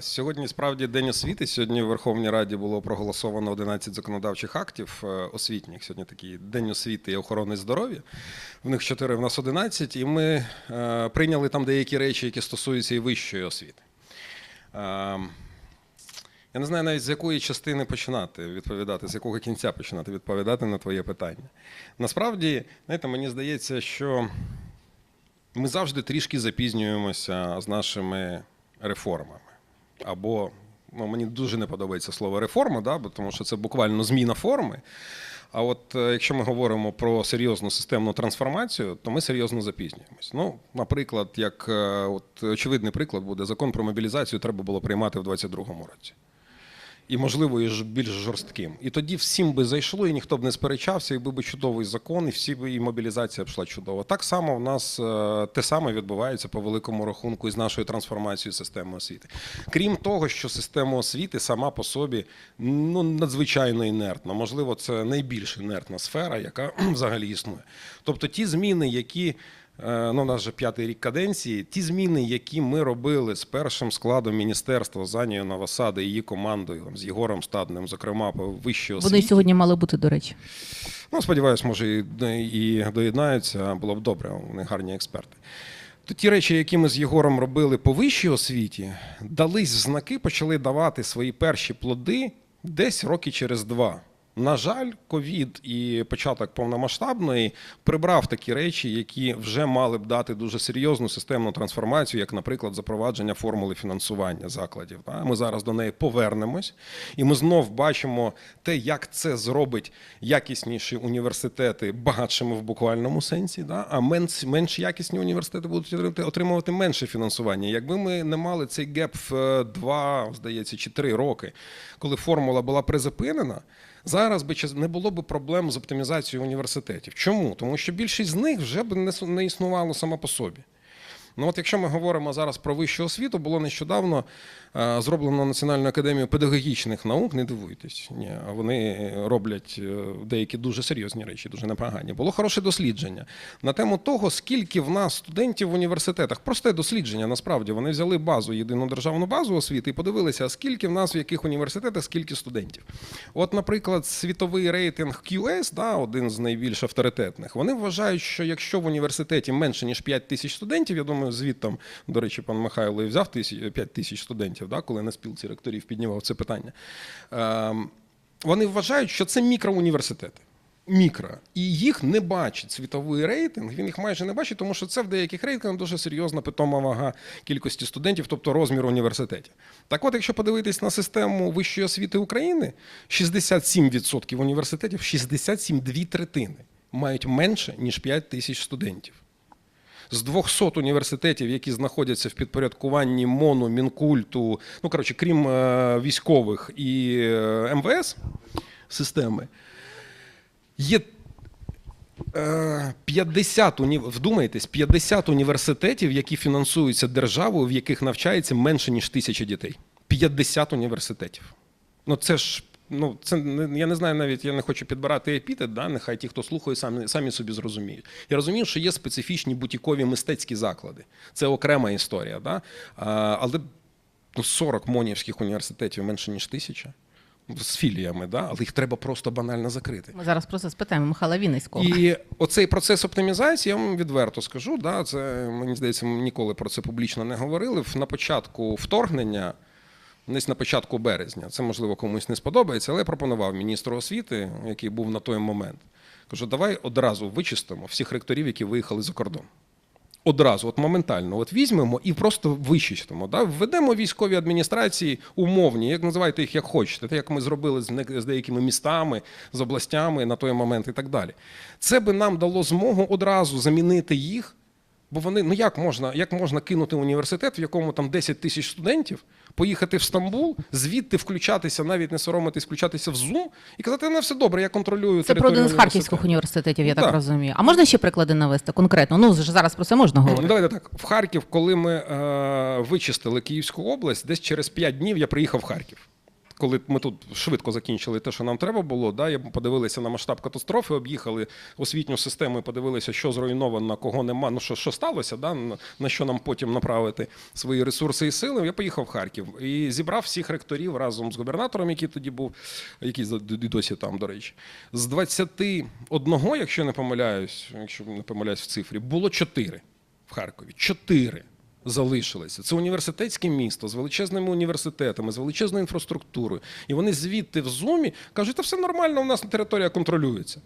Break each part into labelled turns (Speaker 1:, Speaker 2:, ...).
Speaker 1: Сьогодні справді день освіти. Сьогодні в Верховній Раді було проголосовано 11 законодавчих актів е, освітніх. Сьогодні такий день освіти і охорони здоров'я. В них 4, в нас 11, і ми е, прийняли там деякі речі, які стосуються і вищої освіти. Е, я не знаю навіть з якої частини починати відповідати, з якого кінця починати відповідати на твоє питання. Насправді, знаєте, мені здається, що ми завжди трішки запізнюємося з нашими реформами. Або ну, мені дуже не подобається слово реформа, да, тому що це буквально зміна форми. А от е, якщо ми говоримо про серйозну системну трансформацію, то ми серйозно запізнюємось. Ну, наприклад, як е, от очевидний приклад буде закон про мобілізацію, треба було приймати в 2022 році. І, можливо, і більш жорстким. І тоді всім би зайшло, і ніхто б не сперечався, був би чудовий закон, і всі би і мобілізація б йшла чудово. Так само в нас е, те саме відбувається по великому рахунку із нашою трансформацією системи освіти. Крім того, що система освіти сама по собі ну надзвичайно інертна. Можливо, це найбільш інертна сфера, яка взагалі існує. Тобто ті зміни, які ну, у нас вже п'ятий рік каденції. Ті зміни, які ми робили з першим складом міністерства з Анією Новосади її командою, там, з Єгором Стадним, зокрема, по освіті.
Speaker 2: Вони сьогодні мали бути, до речі.
Speaker 1: Ну, сподіваюсь, може, і, і доєднаються, було б добре, вони гарні експерти. То ті речі, які ми з Єгором робили по вищій освіті, дались в знаки, почали давати свої перші плоди десь роки через два. На жаль, ковід і початок повномасштабної прибрав такі речі, які вже мали б дати дуже серйозну системну трансформацію, як, наприклад, запровадження формули фінансування закладів. Ми зараз до неї повернемось, і ми знов бачимо те, як це зробить якісніші університети багатшими в буквальному сенсі, а менш, менш якісні університети будуть отримувати- менше фінансування. Якби ми не мали цей геп в е, два, здається, чи три роки, коли формула була призупинена. Зараз би чи не було б проблем з оптимізацією університетів. Чому? Тому що більшість з них вже б не, існувало сама по собі. Ну от якщо ми говоримо зараз про вищу освіту, було нещодавно е, зроблено Національною академією педагогічних наук, не дивуйтесь, ні, вони роблять е, деякі дуже серйозні речі, дуже непогані. Було хороше дослідження на тему того, скільки в нас студентів в університетах. Просте дослідження, насправді вони взяли базу, єдину державну базу освіти і подивилися, скільки в нас в яких університетах, скільки студентів. От, наприклад, світовий рейтинг QS, да, один з найбільш авторитетних, вони вважають, що якщо в університеті менше ніж 5 тисяч студентів, я думаю, звідтам, до речі, пан Михайло і взяв 5 тисяч студентів, да, коли на спілці ректорів піднімав це питання. Ем, вони вважають, що це мікроуніверситети. Мікро. І їх не бачить світовий рейтинг, він їх майже не бачить, тому що це в деяких рейтингах дуже серйозна питома вага кількості студентів, тобто розмір університетів. Так от, якщо подивитись на систему вищої освіти України, 67% університетів, 67 дві третини мають менше, ніж 5 тисяч студентів. З 200 університетів, які знаходяться в підпорядкуванні МОНу, Мінкульту, ну коротше, крім е, військових і е, МВС системи, є е, 50 вдумайтесь, 50 університетів, які фінансуються державою, в яких навчається менше ніж тисяча дітей. 50 університетів. Ну це ж. Ну, це я не знаю навіть, я не хочу підбирати епітет, да? нехай ті, хто слухає, самі, самі собі зрозуміють. Я розумію, що є специфічні бутікові мистецькі заклади. Це окрема історія. Да? А, але ну, 40 монівських університетів менше, ніж тисяча. З філіями, да? але їх треба просто банально закрити.
Speaker 2: Ми зараз про це спитаємо Михайла Вінницького.
Speaker 1: І оцей процес оптимізації, я вам відверто скажу, да, це мені здається, ми ніколи про це публічно не говорили. На початку вторгнення, десь на початку березня, це можливо комусь не сподобається, але я пропонував міністру освіти, який був на той момент. Кажу, давай одразу вичистимо всіх ректорів, які виїхали за кордон. Одразу, от моментально, от візьмемо і просто вичистимо. Да? Введемо військові адміністрації умовні, як називайте їх як хочете, те, як ми зробили з, деякими містами, з областями на той момент і так далі. Це би нам дало змогу одразу замінити їх. Бо вони, ну як можна, як можна кинути університет, в якому там 10 тисяч студентів, поїхати в Стамбул, звідти включатися, навіть не соромитись, включатися в Zoom і казати, ну все добре, я контролюю
Speaker 2: Це про один з харківських університетів, я так
Speaker 1: Так.
Speaker 2: розумію. А можна ще приклади навести конкретно? Ну зараз про це можна
Speaker 1: Ну,
Speaker 2: говорити.
Speaker 1: давайте так. В Харків, коли ми е, вичистили Київську область, десь через 5 днів я приїхав в Харків. Коли ми тут швидко закінчили те, що нам треба було, да, і подивилися на масштаб катастрофи, об'їхали освітню систему і подивилися, що зруйновано, кого нема, ну що, що сталося, да, на- що нам потім направити свої ресурси і сили. Я поїхав в Харків і зібрав всіх ректорів разом з губернатором, який тоді був, який досі там, до речі. З 21, якщо не помиляюсь, якщо не помиляюсь в цифрі, було 4 в Харкові. 4 залишилися. Це університетське місто з величезними університетами, з величезною інфраструктурою. І вони звідти в зумі кажуть, та все нормально, у нас територія контролюється.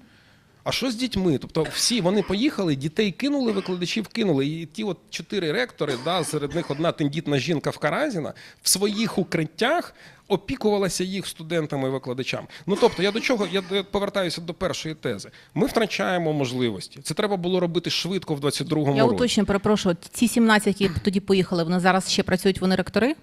Speaker 1: А що з дітьми? Тобто всі вони поїхали, дітей кинули, викладачів кинули. І ті от чотири ректори, да, серед них одна тендітна жінка в Каразіна, в своїх укриттях опікувалася їх студентами і викладачами. Ну тобто, я до чого я я повертаюся до першої тези. Ми втрачаємо можливості. Це треба було робити швидко в 22-му
Speaker 2: Я
Speaker 1: році.
Speaker 2: уточню, перепрошую, ці 17, які тоді поїхали, вони зараз ще працюють, вони ректори?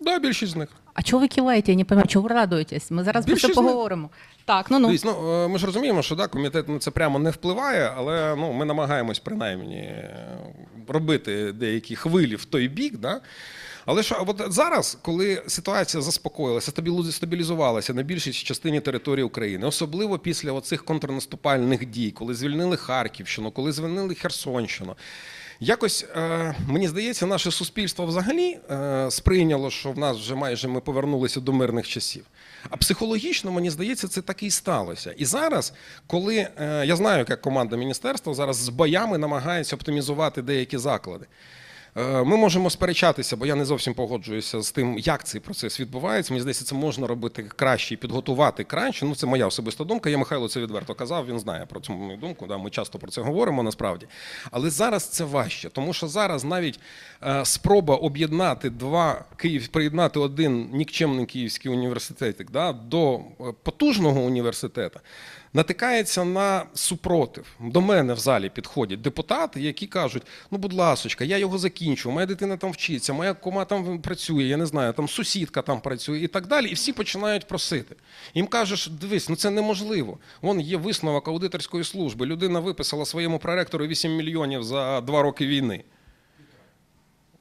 Speaker 1: Да, більшість з них.
Speaker 2: А чого ви киваєте? Я не пам'ятаю, чого ви радуєтесь? Ми зараз про
Speaker 1: Більшість
Speaker 2: це
Speaker 1: з них.
Speaker 2: поговоримо. Так, ну ну.
Speaker 1: Дивись, ну е, ми ж розуміємо, що да, комітет на це прямо не впливає, але ну, ми намагаємось принаймні е, робити деякі хвилі в той бік. Да? Але що от зараз, коли ситуація заспокоїлася, стабілі- стабілізувалася на більшій частині території України, особливо після оцих контрнаступальних дій, коли звільнили Харківщину, коли звільнили Херсонщину. Якось е, мені здається, наше суспільство взагалі е, сприйняло, що в нас вже майже ми повернулися до мирних часів. А психологічно, мені здається, це так і сталося. І зараз, коли е, я знаю, як команда міністерства зараз з боями намагається оптимізувати деякі заклади. Е, Ми можемо сперечатися, бо я не зовсім погоджуюся з тим, як цей процес відбувається. Мені здається, це можна робити краще і підготувати краще. Ну, це моя особиста думка. Я Михайло це відверто казав. Він знає про цю мою думку. Да, ми часто про це говоримо насправді. Але зараз це важче, тому що зараз навіть е, спроба об'єднати два Київ, приєднати один нікчемний київський університетик да, до е, потужного університету натикається на супротив. До мене в залі підходять депутати, які кажуть: ну, будь ласочка, я його закінчу, моя дитина там вчиться, моя кома там працює, я не знаю, там сусідка там працює і так далі. І всі починають просити. Їм кажеш, дивись, ну це неможливо. Вон є висновок аудиторської служби. Людина виписала своєму проректору 8 мільйонів за два роки війни.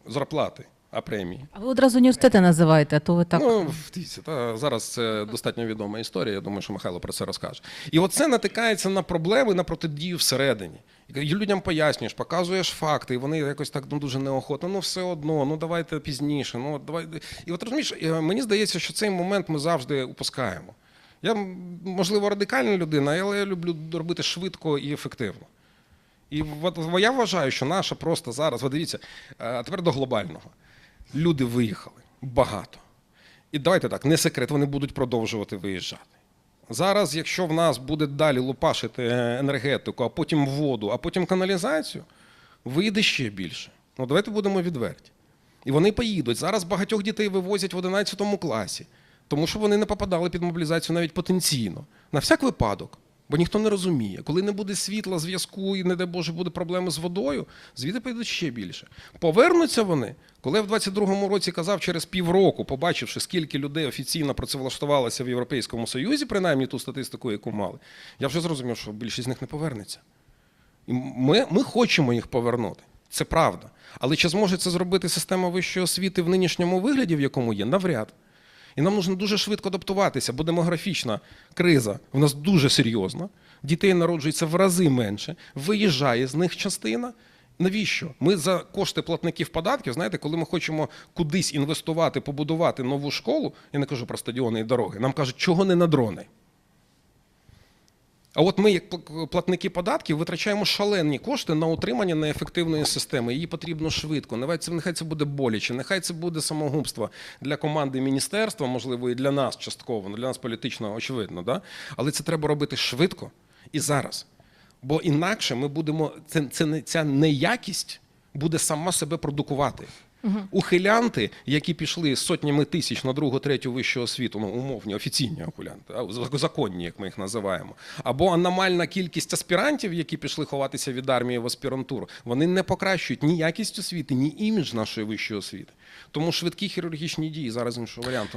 Speaker 1: Зарплати, а премії.
Speaker 2: А ви одразу університети називаєте, а то ви так.
Speaker 1: Ну, дивіться, та зараз це достатньо відома історія. Я думаю, що Михайло про це розкаже. І оце натикається на проблеми на протидію всередині. І людям пояснюєш, показуєш факти, і вони якось так ну, дуже неохотно. Ну, все одно, ну давайте пізніше. Ну, давай. І от розумієш, е, мені здається, що цей момент ми завжди упускаємо. Я, можливо, радикальна людина, але я люблю робити швидко і ефективно. І от я вважаю, що наша просто зараз, ви дивіться, е, а тепер до глобального. Люди виїхали багато. І давайте так, не секрет, вони будуть продовжувати виїжджати. Зараз, якщо в нас буде далі лупашити е, енергетику, а потім воду, а потім каналізацію, вийде ще більше. Ну давайте будемо відверті. І вони поїдуть. Зараз багатьох дітей вивозять в 11 класі, тому що вони не попадали під мобілізацію навіть потенційно. На всяк випадок. Бо ніхто не розуміє, коли не буде світла, зв'язку і, не дай Боже, буде проблеми з водою, звідти поїдуть ще більше. Повернуться вони, коли я в 22-му році казав через півроку, побачивши, скільки людей офіційно працевлаштувалося в Європейському Союзі, принаймні ту статистику, яку мали, я вже зрозумів, що більшість з них не повернеться. І ми, ми хочемо їх повернути. Це правда. Але чи зможе це зробити система вищої освіти в нинішньому вигляді, в якому є? Навряд. І нам потрібно дуже швидко адаптуватися, бо демографічна криза в нас дуже серйозна. Дітей народжується в рази менше, виїжджає з них частина. Навіщо? Ми за кошти платників податків, знаєте, коли ми хочемо кудись інвестувати, побудувати нову школу, я не кажу про стадіони і дороги, нам кажуть, чого не на дрони. А от ми, як пл- платники податків, витрачаємо шалені кошти на утримання неефективної системи. Її потрібно швидко. Нехай це, нехай це буде боляче, нехай це буде самогубство для команди міністерства, можливо, і для нас частково, ну, для нас політично очевидно. Да? Але це треба робити швидко і зараз. Бо інакше ми будемо це, це ця неякість буде сама себе продукувати. Ухилянти, які пішли сотнями тисяч на другу, третю вищу освіту, ну умовні офіційні ухилянти, а, законні, як ми їх називаємо, або аномальна кількість аспірантів, які пішли ховатися від армії в аспірантуру, вони не покращують ні якість освіти, ні імідж нашої вищої освіти. Тому швидкі хірургічні дії зараз іншого варіанту